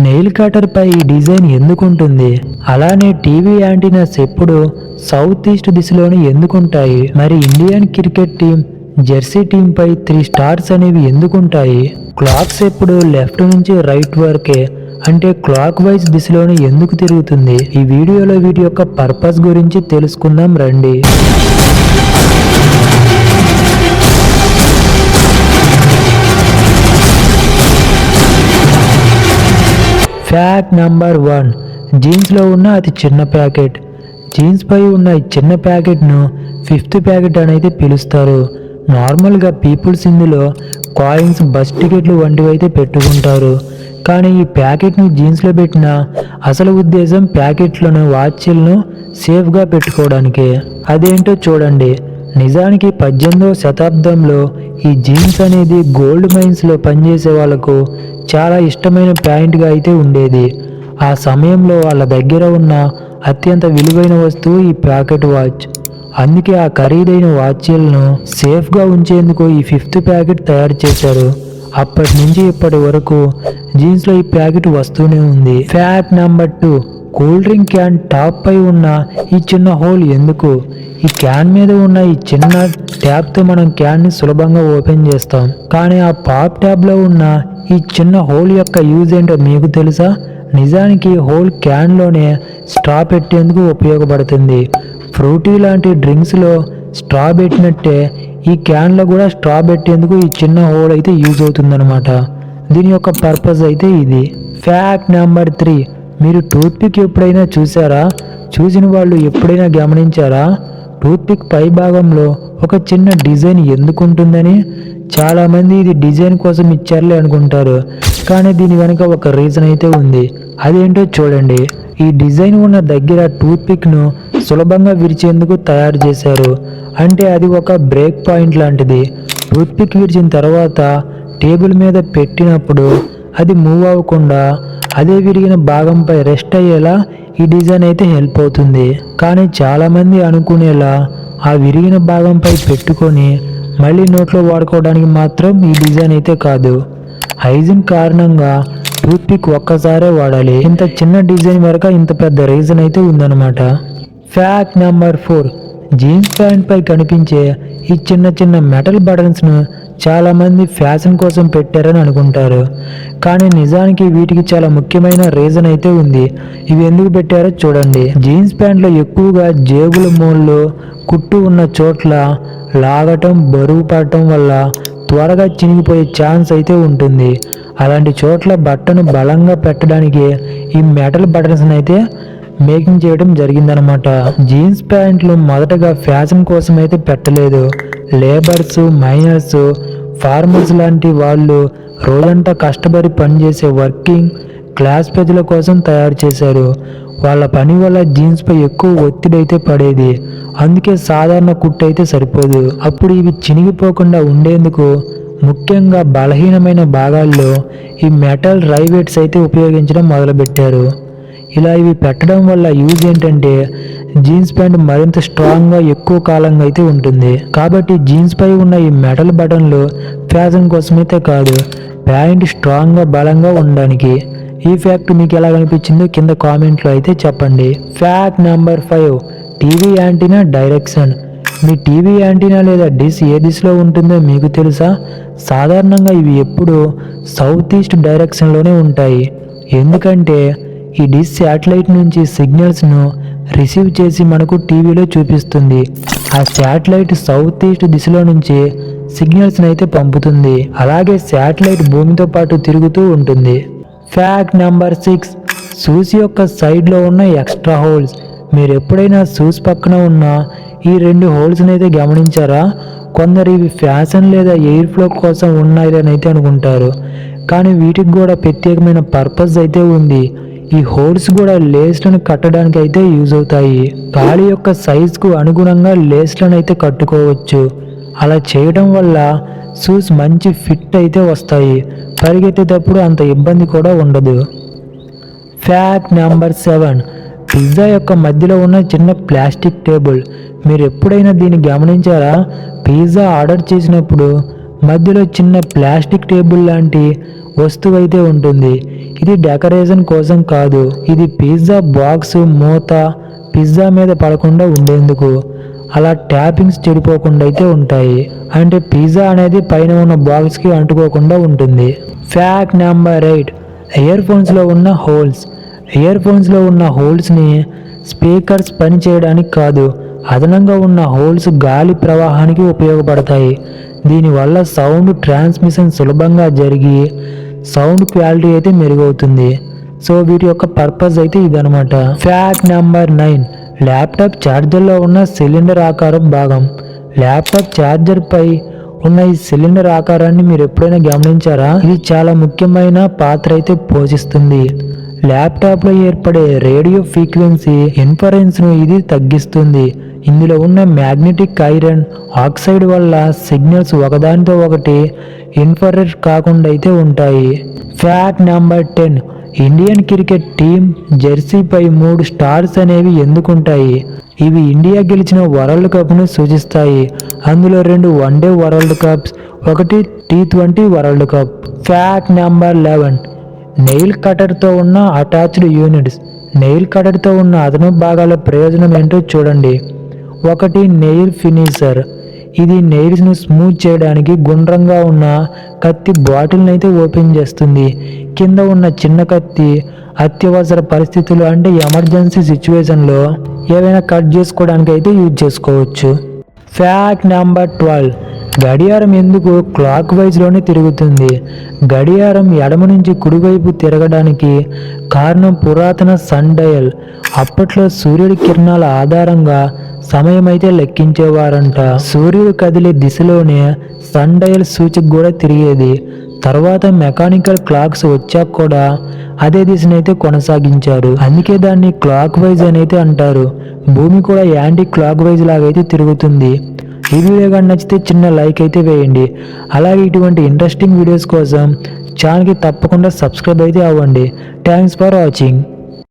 Nail cutter పై ఈ design ఎందుకు ఉంటుంది అలానే టీవీ యాంటీనాస్ ఎప్పుడు సౌత్ ఈస్ట్ దిశలోనే ఎందుకుంటాయి? మరి Indian cricket team jersey team పై త్రీ స్టార్స్ అనేవి ఎందుకుంటాయి? క్లాక్స్ ఎప్పుడు లెఫ్ట్ నుంచి రైట్ వరకే అంటే క్లాక్ వైజ్ దిశలోనే ఎందుకు తిరుగుతుంది? ఈ వీడియోలో వీటి యొక్క పర్పస్ గురించి తెలుసుకుందాం రండి. ఫ్యాక్ట్ నంబర్ వన్ జీన్స్లో ఉన్న అతి చిన్న ప్యాకెట్. జీన్స్ పై ఉన్న ఈ చిన్న ప్యాకెట్ను ఫిఫ్త్ ప్యాకెట్ అని అయితే పిలుస్తారు. నార్మల్గా పీపుల్స్ ఇందులో కాయిన్స్ బస్ టికెట్లు వంటివి అయితే పెట్టుకుంటారు. కానీ ఈ ప్యాకెట్ని జీన్స్లో పెట్టిన అసలు ఉద్దేశం ప్యాకెట్లను వాచ్లను సేఫ్గా పెట్టుకోవడానికి. అదేంటో చూడండి. నిజానికి పద్దెనిమిదవ శతాబ్దంలో ఈ జీన్స్ అనేది గోల్డ్ మైన్స్లో పనిచేసే వాళ్ళకు చాలా ఇష్టమైన ప్యాంట్గా అయితే ఉండేది. ఆ సమయంలో వాళ్ళ దగ్గర ఉన్న అత్యంత విలువైన వస్తువు ఈ ప్యాకెట్ వాచ్. అందుకే ఆ ఖరీదైన వాచ్లను సేఫ్గా ఉంచేందుకు ఈ ఫిఫ్త్ ప్యాకెట్ తయారు చేశారు. అప్పటి నుంచి ఇప్పటి వరకు జీన్స్లో ఈ ప్యాకెట్ వస్తూనే ఉంది. Fact number two cool drink can top పై ఉన్న ఈ చిన్న హోల్ ఎందుకు? ఈ క్యాన్ మీద ఉన్న ఈ చిన్న ట్యాప్తో మనం క్యాన్ని సులభంగా ఓపెన్ చేస్తాం. కానీ ఆ పాప్ ట్యాబ్లో ఉన్న ఈ చిన్న హోల్ యొక్క యూజ్ ఏంటో మీకు తెలుసా? నిజానికి హోల్ క్యాన్లోనే స్ట్రా పెట్టేందుకు ఉపయోగపడుతుంది. ఫ్రూటీ లాంటి డ్రింక్స్లో స్ట్రా పెట్టినట్టే ఈ క్యాన్లో కూడా స్ట్రా పెట్టేందుకు ఈ చిన్న హోల్ అయితే యూజ్ అవుతుందన్నమాట. దీని యొక్క పర్పస్ అయితే ఇది. Fact number three. మీరు టూత్పిక్ ఎప్పుడైనా చూసారా చూసిన వాళ్ళు ఎప్పుడైనా గమనించారా? టూత్పిక్ పై భాగంలో ఒక చిన్న డిజైన్ ఎందుకు ఉంటుందని? చాలామంది ఇది డిజైన్ కోసం ఇచ్చారులే అనుకుంటారు. కానీ దీని వెనుక ఒక రీజన్ అయితే ఉంది. అదేంటో చూడండి. ఈ డిజైన్ ఉన్న దగ్గర టూత్పిక్ను సులభంగా విరిచేందుకు తయారు చేశారు. అంటే అది ఒక బ్రేక్ పాయింట్ లాంటిది. టూత్పిక్ విరిచిన తర్వాత టేబుల్ మీద పెట్టినప్పుడు అది మూవ్ అవ్వకుండా అదే విరిగిన భాగంపై రెస్ట్ అయ్యేలా ఈ డిజైన్ అయితే హెల్ప్ అవుతుంది. కానీ చాలామంది అనుకునేలా ఆ విరిగిన భాగంపై పెట్టుకొని మళ్ళీ నోట్లో వాడుకోవడానికి మాత్రం ఈ డిజైన్ అయితే కాదు. హైజిన్ కారణంగా టూత్పిక్ ఒక్కసారే వాడాలి. ఇంత చిన్న డిజైన్ వరకు ఇంత పెద్ద రీజన్ అయితే ఉందన్నమాట. Fact number four. Jeans pant పై కనిపించే ఈ చిన్న చిన్న మెటల్ బటన్స్ను చాలామంది ఫ్యాషన్ కోసం పెట్టారని అనుకుంటారు. కానీ నిజానికి వీటికి చాలా ముఖ్యమైన రీజన్ అయితే ఉంది. ఇవి ఎందుకు పెట్టారో చూడండి. జీన్స్ ప్యాంట్లో ఎక్కువగా జేబుల మూలలో కుట్టు ఉన్న చోట్ల లాగటం బరువు పడటం వల్ల త్వరగా చినిగిపోయే ఛాన్స్ అయితే ఉంటుంది. అలాంటి చోట్ల బట్టను బలంగా పెట్టడానికి ఈ మెటల్ బటన్స్ని అయితే మేకింగ్ చేయడం జరిగిందనమాట జీన్స్ ప్యాంట్లు మొదటగా ఫ్యాషన్ కోసం అయితే పెట్టలేదు. లేబర్స్ మైనర్స్ ఫార్మర్స్ లాంటి వాళ్ళు రోజంతా కష్టపడి పనిచేసే వర్కింగ్ క్లాస్ ప్రజల కోసం తయారు చేశారు. వాళ్ళ పని వల్ల జీన్స్ పై ఎక్కువ ఒత్తిడి అయితే పడేది. అందుకే సాధారణ కుట్టు అయితే సరిపోదు. అప్పుడు ఇవి చినిగిపోకుండా ఉండేందుకు ముఖ్యంగా బలహీనమైన భాగాల్లో ఈ మెటల్ రైవేట్స్ అయితే ఉపయోగించడం మొదలుపెట్టారు. ఇలా ఇవి పెట్టడం వల్ల యూజ్ ఏంటంటే జీన్స్ ప్యాంట్ మరింత స్ట్రాంగ్గా ఎక్కువ కాలంగా అయితే ఉంటుంది. కాబట్టి జీన్స్ పై ఉన్న ఈ మెటల్ బటన్లు ఫ్యాషన్ కోసమైతే కాదు ప్యాంట్ స్ట్రాంగ్గా బలంగా ఉండడానికి ఈ ఫ్యాక్ట్ మీకు ఎలా అనిపించిందో కింద కామెంట్లో అయితే చెప్పండి. Fact number five TV antenna direction మీ టీవీ యాంటీనా లేదా డిష్ ఏ దిశలో ఉంటుందో మీకు తెలుసా? సాధారణంగా ఇవి ఎప్పుడూ సౌత్ ఈస్ట్ డైరెక్షన్లోనే ఉంటాయి. ఎందుకంటే ఈ డిష్ శాటిలైట్ నుంచి సిగ్నల్స్ను రిసీవ్ చేసి మనకు టీవీలో చూపిస్తుంది. ఆ శాటిలైట్ సౌత్ ఈస్ట్ దిశలో నుంచి సిగ్నల్స్ని అయితే పంపుతుంది. అలాగే శాటిలైట్ భూమితో పాటు తిరుగుతూ ఉంటుంది. ఫ్యాక్ట్ నెంబర్ సిక్స్ షూస్ యొక్క సైడ్లో ఉన్న ఎక్స్ట్రా హోల్స్ మీరు ఎప్పుడైనా షూస్ పక్కన ఉన్న ఈ రెండు హోల్స్ని అయితే గమనించారా? కొందరు ఇవి ఫ్యాషన్ లేదా ఎయిర్ ఫ్లో కోసం ఉన్నాయని అయితే అనుకుంటారు. కానీ వీటికి కూడా ప్రత్యేకమైన పర్పస్ అయితే ఉంది. ఈ హోల్స్ కూడా లేస్లను కట్టడానికి అయితే యూజ్ అవుతాయి. గాలి యొక్క సైజుకు అనుగుణంగా లేస్లను అయితే కట్టుకోవచ్చు. అలా చేయడం వల్ల షూస్ మంచి ఫిట్ అయితే వస్తాయి. పరిగెత్తేటప్పుడు అంత ఇబ్బంది కూడా ఉండదు. ఫ్యాక్ట్ నెంబర్ సెవెన్ పిజ్జా యొక్క మధ్యలో ఉన్న చిన్న ప్లాస్టిక్ టేబుల్ మీరు ఎప్పుడైనా దీన్ని గమనించారా? పిజ్జా ఆర్డర్ చేసినప్పుడు మధ్యలో చిన్న ప్లాస్టిక్ టేబుల్ లాంటి వస్తువు అయితే ఉంటుంది. ఇది డెకరేషన్ కోసం కాదు. ఇది పిజ్జా బాక్స్ మూత పిజ్జా మీద పడకుండా ఉండేందుకు. అలా ట్యాపింగ్స్ చెడిపోకుండా అయితే ఉంటాయి. అంటే పిజ్జా అనేది పైన ఉన్న బాక్స్కి అంటుకోకుండా ఉంటుంది. ఫ్యాక్ట్ నెంబర్ ఎయిట్ ఇయర్ ఫోన్స్లో ఉన్న హోల్స్ ఇయర్ ఫోన్స్లో ఉన్న హోల్స్ని స్పీకర్స్ పనిచేయడానికి కాదు అదనంగా ఉన్న హోల్స్ గాలి ప్రవాహానికి ఉపయోగపడతాయి. దీనివల్ల సౌండ్ ట్రాన్స్మిషన్ సులభంగా జరిగి సౌండ్ క్వాలిటీ అయితే మెరుగవుతుంది. సో వీటి యొక్క పర్పస్ అయితే ఇదనమాట ఫ్యాక్ట్ నెంబర్ నైన్ ల్యాప్టాప్ ఛార్జర్లో ఉన్న సిలిండర్ ఆకారం భాగం. ల్యాప్టాప్ ఛార్జర్పై ఉన్న ఈ సిలిండర్ ఆకారాన్ని మీరు ఎప్పుడైనా గమనించారా? ఇది చాలా ముఖ్యమైన పాత్ర అయితే పోషిస్తుంది. ల్యాప్టాప్లో ఏర్పడే రేడియో ఫ్రీక్వెన్సీ ఇన్ఫరెన్స్ను ఇది తగ్గిస్తుంది. ఇందులో ఉన్న మ్యాగ్నెటిక్ ఐరన్ ఆక్సైడ్ వల్ల సిగ్నల్స్ ఒకదానితో ఒకటి ఇన్ఫరెట్ కాకుండా అయితే ఉంటాయి. Fact number ten Indian cricket team జెర్సీపై మూడు స్టార్స్ అనేవి ఎందుకుంటాయి? ఇవి ఇండియా గెలిచిన వరల్డ్ కప్ను సూచిస్తాయి. అందులో రెండు వన్డే వరల్డ్ కప్స్ ఒకటి T twenty world cup. Fact number eleven. Nail కటర్తో ఉన్న అటాచ్డ్ యూనిట్స్. నెయిల్ కటర్తో ఉన్న అదనపు భాగాల ప్రయోజనం ఏంటో చూడండి. ఒకటి నెయిల్ ఫినిషర్. ఇది నెయిల్స్ను స్మూత్ చేయడానికి గుండ్రంగా ఉన్న కత్తి బాటిల్ని అయితే ఓపెన్ చేస్తుంది. కింద ఉన్న చిన్న కత్తి అత్యవసర పరిస్థితులు అంటే ఎమర్జెన్సీ సిచ్యువేషన్లో ఏవైనా కట్ చేసుకోవడానికి అయితే యూజ్ చేసుకోవచ్చు. ఫ్యాక్ట్ నెంబర్ ట్వెల్వ్ గడియారం ఎందుకు క్లాక్ వైజ్లోనే తిరుగుతుంది? గడియారం ఎడమ నుంచి కుడివైపు తిరగడానికి కారణం పురాతన సన్ డయల్ అప్పట్లో సూర్యుడి కిరణాల ఆధారంగా సమయం అయితే లెక్కించేవారంట. సూర్యుడు కదిలే దిశలోనే సన్ డయల్ సూచిక కూడా తిరిగేది. తర్వాత మెకానికల్ క్లాక్స్ వచ్చాక కూడా అదే దిశనైతే కొనసాగించారు. అందుకే దాన్ని క్లాక్ వైజ్ అని అయితే అంటారు. భూమి కూడా యాంటీ క్లాక్ వైజ్ లాగైతే తిరుగుతుంది. ఈ వీడియో కానీ నచ్చితే చిన్న లైక్ అయితే వేయండి. అలాగే ఇటువంటి ఇంట్రెస్టింగ్ వీడియోస్ కోసం ఛానల్కి తప్పకుండా సబ్స్క్రైబ్ అయితే అవ్వండి. Thanks for watching.